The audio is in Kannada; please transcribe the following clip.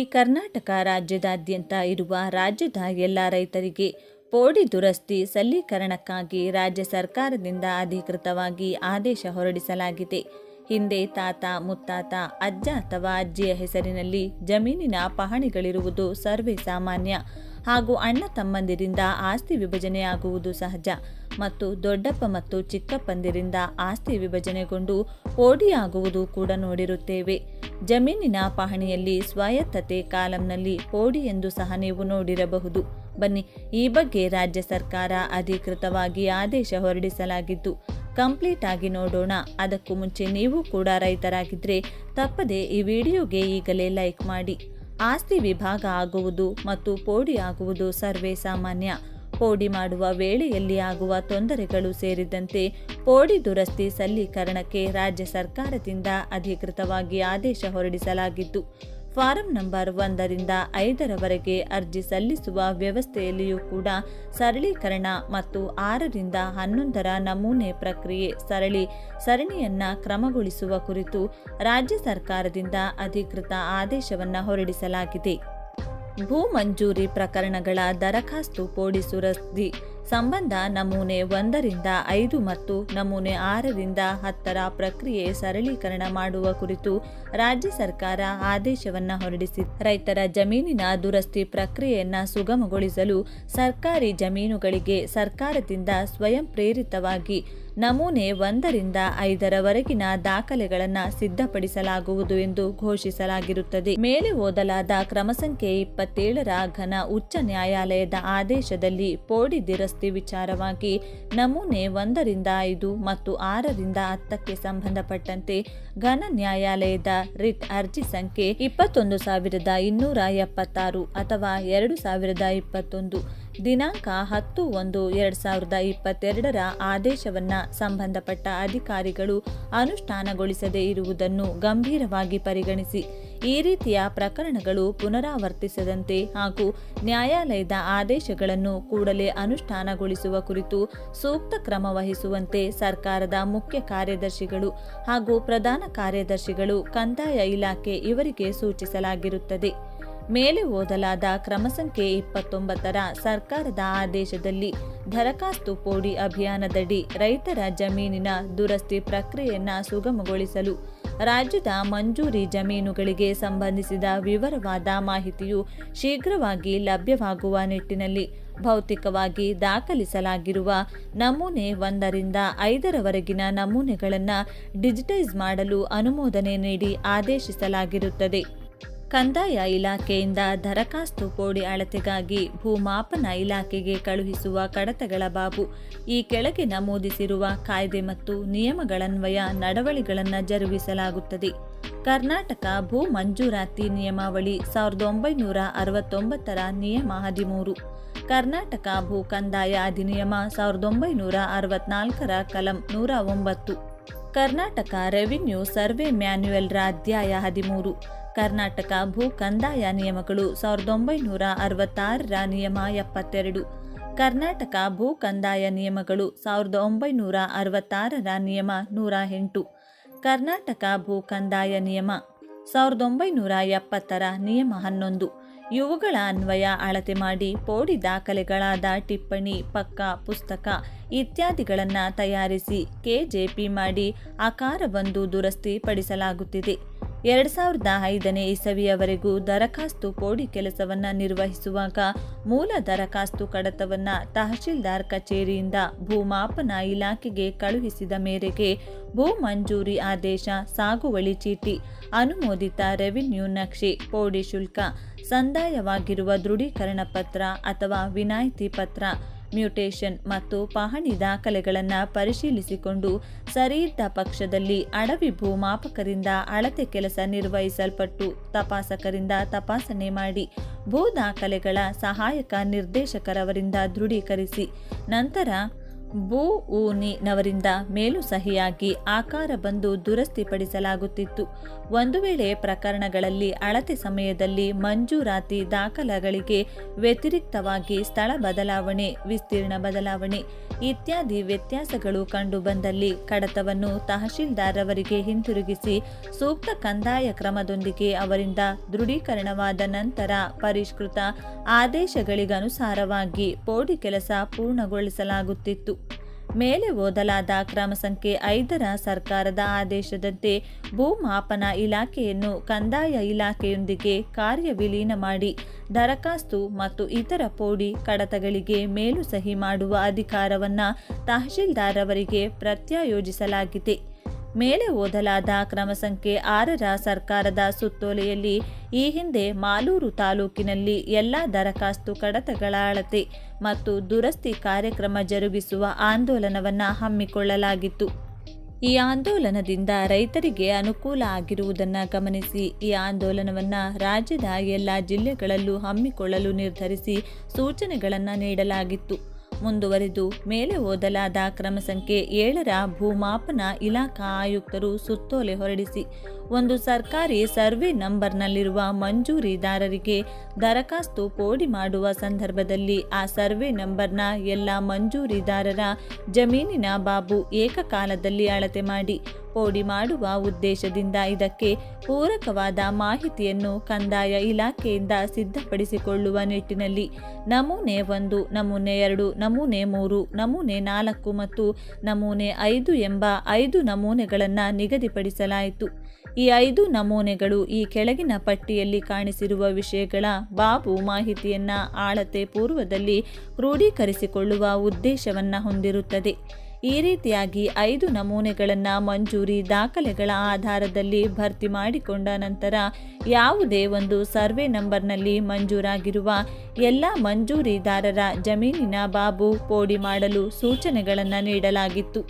ಈ ಕರ್ನಾಟಕ ರಾಜ್ಯದಾದ್ಯಂತ ಇರುವ ರಾಜ್ಯದ ಎಲ್ಲ ರೈತರಿಗೆ ಪೋಡಿ ದುರಸ್ತಿ ಸಲ್ಲೀಕರಣಕ್ಕಾಗಿ ರಾಜ್ಯ ಸರ್ಕಾರದಿಂದ ಅಧಿಕೃತವಾಗಿ ಆದೇಶ ಹೊರಡಿಸಲಾಗಿದೆ. ಹಿಂದೆ ತಾತ, ಮುತ್ತಾತ, ಅಜ್ಜ ಅಥವಾ ಅಜ್ಜಿಯ ಹೆಸರಿನಲ್ಲಿ ಜಮೀನಿನ ಪಹಣಿಗಳಿರುವುದು ಸರ್ವೇ ಸಾಮಾನ್ಯ ಹಾಗೂ ಅಣ್ಣ ತಮ್ಮಂದಿರಿಂದ ಆಸ್ತಿ ವಿಭಜನೆಯಾಗುವುದು ಸಹಜ ಮತ್ತು ದೊಡ್ಡಪ್ಪ ಮತ್ತು ಚಿಕ್ಕಪ್ಪಂದಿರಿಂದ ಆಸ್ತಿ ವಿಭಜನೆಗೊಂಡು ಪೋಡಿಯಾಗುವುದು ಕೂಡ ನೋಡಿರುತ್ತೇವೆ. ಜಮೀನಿನ ಪಹಣಿಯಲ್ಲಿ ಸ್ವಾಯತ್ತತೆ ಕಾಲಂನಲ್ಲಿ ಪೋಡಿ ಎಂದು ಸಹ ನೀವು ನೋಡಿರಬಹುದು. ಬನ್ನಿ, ಈ ಬಗ್ಗೆ ರಾಜ್ಯ ಸರ್ಕಾರ ಅಧಿಕೃತವಾಗಿ ಆದೇಶ ಹೊರಡಿಸಲಾಗಿದ್ದು, ಕಂಪ್ಲೀಟ್ ಆಗಿ ನೋಡೋಣ. ಅದಕ್ಕೂ ಮುಂಚೆ ನೀವು ಕೂಡ ರೈತರಾಗಿದ್ದರೆ ತಪ್ಪದೆ ಈ ವಿಡಿಯೋಗೆ ಈಗಲೇ ಲೈಕ್ ಮಾಡಿ. ಆಸ್ತಿ ವಿಭಾಗ ಆಗುವುದು ಮತ್ತು ಪೋಡಿ ಆಗುವುದು ಸರ್ವೇ ಸಾಮಾನ್ಯ. ಪೋಡಿ ಮಾಡುವ ವೇಳೆಯಲ್ಲಿ ಆಗುವ ತೊಂದರೆಗಳು ಸೇರಿದಂತೆ ಪೋಡಿ ದುರಸ್ತಿ ಸಲ್ಲೀಕರಣಕ್ಕೆ ರಾಜ್ಯ ಸರ್ಕಾರದಿಂದ ಅಧಿಕೃತವಾಗಿ ಆದೇಶ ಹೊರಡಿಸಲಾಗಿದ್ದು, ಫಾರಂ ನಂಬರ್ ಒಂದರಿಂದ ಐದರವರೆಗೆ ಅರ್ಜಿ ಸಲ್ಲಿಸುವ ವ್ಯವಸ್ಥೆಯಲ್ಲಿಯೂ ಕೂಡ ಸರಳೀಕರಣ ಮತ್ತು ಆರರಿಂದ ಹನ್ನೊಂದರ ನಮೂನೆ ಪ್ರಕ್ರಿಯೆ ಸರಳಿ ಸರಣಿಯನ್ನು ಕ್ರಮಗೊಳಿಸುವ ಕುರಿತು ರಾಜ್ಯ ಸರ್ಕಾರದಿಂದ ಅಧಿಕೃತ ಆದೇಶವನ್ನು ಹೊರಡಿಸಲಾಗಿದೆ. ಭೂ ಮಂಜೂರಿ ಪ್ರಕರಣಗಳ ದರಖಾಸ್ತು ಪೋಡಿಸುರಸ್ತಿ ಸಂಬಂಧ ನಮೂನೆ ಒಂದರಿಂದ ಐದು ಮತ್ತು ನಮೂನೆ ಆರರಿಂದ ಹತ್ತರ ಪ್ರಕ್ರಿಯೆ ಸರಳೀಕರಣ ಮಾಡುವ ಕುರಿತು ರಾಜ್ಯ ಸರ್ಕಾರ ಆದೇಶವನ್ನು ಹೊರಡಿಸಿ. ರೈತರ ಜಮೀನಿನ ದುರಸ್ತಿ ಪ್ರಕ್ರಿಯೆಯನ್ನು ಸುಗಮಗೊಳಿಸಲು ಸರ್ಕಾರಿ ಜಮೀನುಗಳಿಗೆ ಸರ್ಕಾರದಿಂದ ಸ್ವಯಂ ಪ್ರೇರಿತವಾಗಿ ನಮೂನೆ ಒಂದರಿಂದ ಐದರವರೆಗಿನ ದಾಖಲೆಗಳನ್ನು ಸಿದ್ಧಪಡಿಸಲಾಗುವುದು ಎಂದು ಘೋಷಿಸಲಾಗಿರುತ್ತದೆ. ಮೇಲೆ ಓದಲಾದ ಕ್ರಮ ಸಂಖ್ಯೆ ಇಪ್ಪತ್ತೇಳರ ಘನ ಉಚ್ಚ ನ್ಯಾಯಾಲಯದ ಆದೇಶದಲ್ಲಿ ಪೋಡಿ ದಿರಸ್ತಿ ವಿಚಾರವಾಗಿ ನಮೂನೆ ಒಂದರಿಂದ ಐದು ಮತ್ತು ಆರರಿಂದ ಹತ್ತಕ್ಕೆ ಸಂಬಂಧಪಟ್ಟಂತೆ ಘನ ನ್ಯಾಯಾಲಯದ ರಿಟ್ ಅರ್ಜಿ ಸಂಖ್ಯೆ ಇಪ್ಪತ್ತೊಂದು ಸಾವಿರದ ಇನ್ನೂರ ಎಪ್ಪತ್ತಾರು ಅಥವಾ ಎರಡು ಸಾವಿರದ ಇಪ್ಪತ್ತೊಂದು. ದಿನಾಂಕ ಹತ್ತು ಒಂದು ಎರಡ್ ಸಾವಿರದ ಇಪ್ಪತ್ತೆರಡರ ಆದೇಶವನ್ನ ಸಂಬಂಧಪಟ್ಟ ಅಧಿಕಾರಿಗಳು ಅನುಷ್ಠಾನಗೊಳಿಸದೇ ಇರುವುದನ್ನು ಗಂಭೀರವಾಗಿ ಪರಿಗಣಿಸಿ, ಈ ರೀತಿಯ ಪ್ರಕರಣಗಳು ಪುನರಾವರ್ತಿಸದಂತೆ ಹಾಗೂ ನ್ಯಾಯಾಲಯದ ಆದೇಶಗಳನ್ನು ಕೂಡಲೇ ಅನುಷ್ಠಾನಗೊಳಿಸುವ ಕುರಿತು ಸೂಕ್ತ ಕ್ರಮ ವಹಿಸುವಂತೆ ಸರ್ಕಾರದ ಮುಖ್ಯ ಕಾರ್ಯದರ್ಶಿಗಳು ಹಾಗೂ ಪ್ರಧಾನ ಕಾರ್ಯದರ್ಶಿಗಳು ಕಂದಾಯ ಇಲಾಖೆ ಇವರಿಗೆ ಸೂಚಿಸಲಾಗಿರುತ್ತದೆ. ಮೇಲೆ ಓದಲಾದ ಕ್ರಮ ಸಂಖ್ಯೆ ಇಪ್ಪತ್ತೊಂಬತ್ತರ ಸರ್ಕಾರದ ಆದೇಶದಲ್ಲಿ ದರಖಾಸ್ತು ಪೋಡಿ ಅಭಿಯಾನದಡಿ ರೈತರ ಜಮೀನಿನ ದುರಸ್ತಿ ಪ್ರಕ್ರಿಯೆಯನ್ನು ಸುಗಮಗೊಳಿಸಲು ರಾಜ್ಯದ ಮಂಜೂರಿ ಜಮೀನುಗಳಿಗೆ ಸಂಬಂಧಿಸಿದ ವಿವರವಾದ ಮಾಹಿತಿಯು ಶೀಘ್ರವಾಗಿ ಲಭ್ಯವಾಗುವ ನಿಟ್ಟಿನಲ್ಲಿ ಭೌತಿಕವಾಗಿ ದಾಖಲಿಸಲಾಗಿರುವ ನಮೂನೆ ಒಂದರಿಂದ ಐದರವರೆಗಿನ ನಮೂನೆಗಳನ್ನು ಡಿಜಿಟೈಸ್ ಮಾಡಲು ಅನುಮೋದನೆ ನೀಡಿ ಆದೇಶಿಸಲಾಗಿರುತ್ತದೆ. ಕಂದಾಯ ಇಲಾಖೆಯಿಂದ ದರಖಾಸ್ತು ಕೋಡಿ ಅಳತೆಗಾಗಿ ಭೂಮಾಪನ ಇಲಾಖೆಗೆ ಕಳುಹಿಸುವ ಕಡತಗಳ ಬಾಬು. ಈ ಕೆಳಗೆ ನಮೂದಿಸಿರುವ ಕಾಯ್ದೆ ಮತ್ತು ನಿಯಮಗಳನ್ವಯ ನಡವಳಿಗಳನ್ನು ಜರುಗಿಸಲಾಗುತ್ತದೆ. ಕರ್ನಾಟಕ ಭೂ ಮಂಜೂರಾತಿ ನಿಯಮಾವಳಿ ಸಾವಿರದ ಒಂಬೈನೂರ ಅರವತ್ತೊಂಬತ್ತರ ನಿಯಮ ಹದಿಮೂರು. ಕರ್ನಾಟಕ ಭೂ ಕಂದಾಯ ಅಧಿನಿಯಮ ಸಾವಿರದ ಒಂಬೈನೂರ ಅರವತ್ನಾಲ್ಕರ ಕಲಂ ನೂರ ಒಂಬತ್ತು. ಕರ್ನಾಟಕ ರೆವಿನ್ಯೂ ಸರ್ವೆ ಮ್ಯಾನ್ಯುಯಲ್ರ ಅಧ್ಯಾಯ ಹದಿಮೂರು. ಕರ್ನಾಟಕ ಭೂ ಕಂದಾಯ ನಿಯಮಗಳು ಸಾವಿರದ ಒಂಬೈನೂರ ಅರವತ್ತಾರರ ನಿಯಮ ಎಪ್ಪತ್ತೆರಡು. ಕರ್ನಾಟಕ ಭೂ ಕಂದಾಯ ನಿಯಮಗಳು ಸಾವಿರದ ಒಂಬೈನೂರ ಅರವತ್ತಾರರ ನಿಯಮ ನೂರ ಎಂಟು. ಕರ್ನಾಟಕ ಭೂ ಕಂದಾಯ ನಿಯಮ ಸಾವಿರದ ಒಂಬೈನೂರ ಎಪ್ಪತ್ತರ ನಿಯಮ ಹನ್ನೊಂದು. ಇವುಗಳ ಅನ್ವಯ ಅಳತೆ ಮಾಡಿ ಪೋಡಿ ದಾಖಲೆಗಳಾದ ಟಿಪ್ಪಣಿ, ಪಕ್ಕ, ಪುಸ್ತಕ ಇತ್ಯಾದಿಗಳನ್ನು ತಯಾರಿಸಿ ಕೆಜೆಪಿ ಮಾಡಿ ಆಕಾರವೊಂದು ದುರಸ್ತಿ ಪಡಿಸಲಾಗುತ್ತಿದೆ ಎರಡು ಸಾವಿರದ ಐದನೇ ಇಸವಿಯವರೆಗೂ ದರಖಾಸ್ತು ಕೋಡಿ ಕೆಲಸವನ್ನು ನಿರ್ವಹಿಸುವಾಗ ಮೂಲ ದರಖಾಸ್ತು ಕಡತವನ್ನು ತಹಶೀಲ್ದಾರ್ ಕಚೇರಿಯಿಂದ ಭೂಮಾಪನ ಇಲಾಖೆಗೆ ಕಳುಹಿಸಿದ ಮೇರೆಗೆ ಭೂ ಮಂಜೂರಿ ಆದೇಶ ಸಾಗುವಳಿ ಚೀಟಿ, ಅನುಮೋದಿತ ರೆವಿನ್ಯೂ ನಕ್ಷೆ, ಕೋಡಿ ಶುಲ್ಕ, ಸಂದಾಯವಾಗಿರುವ ದೃಢೀಕರಣ ಪತ್ರ ಅಥವಾ ವಿನಾಯಿತಿ ಪತ್ರ ಮ್ಯೂಟೇಷನ್ ಮತ್ತು ಪಹಣಿ ದಾಖಲೆಗಳನ್ನು ಪರಿಶೀಲಿಸಿಕೊಂಡು ಸರಿಯಿದ್ದ ಪಕ್ಷದಲ್ಲಿ ಅಡವಿ ಭೂಮಾಪಕರಿಂದ ಅಳತೆ ಕೆಲಸ ನಿರ್ವಹಿಸಲ್ಪಟ್ಟು ತಪಾಸಕರಿಂದ ತಪಾಸಣೆ ಮಾಡಿ ಭೂ ದಾಖಲೆಗಳ ಸಹಾಯಕ ನಿರ್ದೇಶಕರವರಿಂದ ದೃಢೀಕರಿಸಿ ನಂತರ ಭೂ ಊನಿನವರಿಂದ ಮೇಲು ಸಹಿಯಾಗಿ ಆಕಾರ ಬಂದು ದುರಸ್ತಿಪಡಿಸಲಾಗುತ್ತಿತ್ತು. ಒಂದು ವೇಳೆ ಪ್ರಕರಣಗಳಲ್ಲಿ ಅಳತೆ ಸಮಯದಲ್ಲಿ ಮಂಜೂರಾತಿ ದಾಖಲೆಗಳಿಗೆ ವ್ಯತಿರಿಕ್ತವಾಗಿ ಸ್ಥಳ ಬದಲಾವಣೆ, ವಿಸ್ತೀರ್ಣ ಬದಲಾವಣೆ ಇತ್ಯಾದಿ ವ್ಯತ್ಯಾಸಗಳು ಕಂಡುಬಂದಲ್ಲಿ ಕಡತವನ್ನು ತಹಶೀಲ್ದಾರ್ ಅವರಿಗೆ ಹಿಂತಿರುಗಿಸಿ ಸೂಕ್ತ ಕಂದಾಯ ಕ್ರಮದೊಂದಿಗೆ ಅವರಿಂದ ದೃಢೀಕರಣವಾದ ನಂತರ ಪರಿಷ್ಕೃತ ಆದೇಶಗಳಿಗನುಸಾರವಾಗಿ ಪೋಡಿ ಕೆಲಸ ಪೂರ್ಣಗೊಳಿಸಲಾಗುತ್ತಿತ್ತು. ಮೇಲೆ ಓದಲಾದ ಕ್ರಮ ಸಂಖ್ಯೆ ಐದರ ಸರ್ಕಾರದ ಆದೇಶದಂತೆ ಭೂಮಾಪನ ಇಲಾಖೆಯನ್ನು ಕಂದಾಯ ಇಲಾಖೆಯೊಂದಿಗೆ ಕಾರ್ಯವಿಲೀನ ಮಾಡಿ ದರಖಾಸ್ತು ಮತ್ತು ಇತರ ಪೋಡಿ ಕಡತಗಳಿಗೆ ಮೇಲು ಸಹಿ ಮಾಡುವ ಅಧಿಕಾರವನ್ನು ತಹಶೀಲ್ದಾರ್ ಅವರಿಗೆ ಪ್ರತ್ಯಾಯೋಜಿಸಲಾಗಿದೆ. ಮೇಲೆ ಓದಲಾದ ಕ್ರಮ ಸಂಖ್ಯೆ ಆರರ ಸರ್ಕಾರದ ಸುತ್ತೋಲೆಯಲ್ಲಿ ಈ ಹಿಂದೆ ಮಾಲೂರು ತಾಲೂಕಿನಲ್ಲಿ ಎಲ್ಲ ದರಖಾಸ್ತು ಕಡತಗಳ ಅಳತೆ ಮತ್ತು ದುರಸ್ತಿ ಕಾರ್ಯಕ್ರಮ ಜರುಗಿಸುವ ಆಂದೋಲನವನ್ನು ಹಮ್ಮಿಕೊಳ್ಳಲಾಗಿತ್ತು. ಈ ಆಂದೋಲನದಿಂದ ರೈತರಿಗೆ ಅನುಕೂಲ ಆಗಿರುವುದನ್ನು ಗಮನಿಸಿ ಈ ಆಂದೋಲನವನ್ನು ರಾಜ್ಯದ ಎಲ್ಲ ಜಿಲ್ಲೆಗಳಲ್ಲೂ ಹಮ್ಮಿಕೊಳ್ಳಲು ನಿರ್ಧರಿಸಿ ಸೂಚನೆಗಳನ್ನು ನೀಡಲಾಗಿತ್ತು. ಮುಂದುವರೆದು ಮೇಲೆ ಓದಲಾದ ಕ್ರಮ ಸಂಖ್ಯೆ ಏಳರ ಭೂಮಾಪನ ಇಲಾಖಾ ಆಯುಕ್ತರು ಸುತ್ತೋಲೆ ಹೊರಡಿಸಿ. ಒಂದು ಸರ್ಕಾರಿ ಸರ್ವೆ ನಂಬರ್ನಲ್ಲಿರುವ ಮಂಜೂರಿದಾರರಿಗೆ ದರಖಾಸ್ತು ಪೋಡಿ ಮಾಡುವ ಸಂದರ್ಭದಲ್ಲಿ ಆ ಸರ್ವೆ ನಂಬರ್ನ ಎಲ್ಲ ಮಂಜೂರಿದಾರರ ಜಮೀನಿನ ಬಾಬು ಏಕಕಾಲದಲ್ಲಿ ಅಳತೆ ಮಾಡಿ. ಪೋಡಿ ಮಾಡುವ ಉದ್ದೇಶದಿಂದ ಇದಕ್ಕೆ ಪೂರಕವಾದ ಮಾಹಿತಿಯನ್ನು ಕಂದಾಯ ಇಲಾಖೆಯಿಂದ ಸಿದ್ಧಪಡಿಸಿಕೊಳ್ಳುವ ನಿಟ್ಟಿನಲ್ಲಿ ನಮೂನೆ ಒಂದು, ನಮೂನೆ ಎರಡು, ನಮೂನೆ ಮೂರು, ನಮೂನೆ ನಾಲ್ಕು ಮತ್ತು ನಮೂನೆ ಐದು ಎಂಬ ಐದು ನಮೂನೆಗಳನ್ನು ನಿಗದಿಪಡಿಸಲಾಯಿತು. ಈ ಐದು ನಮೂನೆಗಳು ಈ ಕೆಳಗಿನ ಪಟ್ಟಿಯಲ್ಲಿ ಕಾಣಿಸಿರುವ ವಿಷಯಗಳ ಬಾಬು ಮಾಹಿತಿಯನ್ನು ಆಳತೆ ಪೂರ್ವದಲ್ಲಿ ಕ್ರೋಢೀಕರಿಸಿಕೊಳ್ಳುವ ಉದ್ದೇಶವನ್ನು ಹೊಂದಿರುತ್ತದೆ. ಈ ರೀತಿಯಾಗಿ ಐದು ನಮೂನೆಗಳನ್ನು ಮಂಜೂರಿ ದಾಖಲೆಗಳ ಆಧಾರದಲ್ಲಿ ಭರ್ತಿ ಮಾಡಿಕೊಂಡ ನಂತರ ಯಾವುದೇ ಒಂದು ಸರ್ವೆ ನಂಬರ್ನಲ್ಲಿ ಮಂಜೂರಾಗಿರುವ ಎಲ್ಲ ಮಂಜೂರಿದಾರರ ಜಮೀನಿನ ಬಾಬು ಪೋಡಿ ಮಾಡಲು ಸೂಚನೆಗಳನ್ನು ನೀಡಲಾಗಿತ್ತು.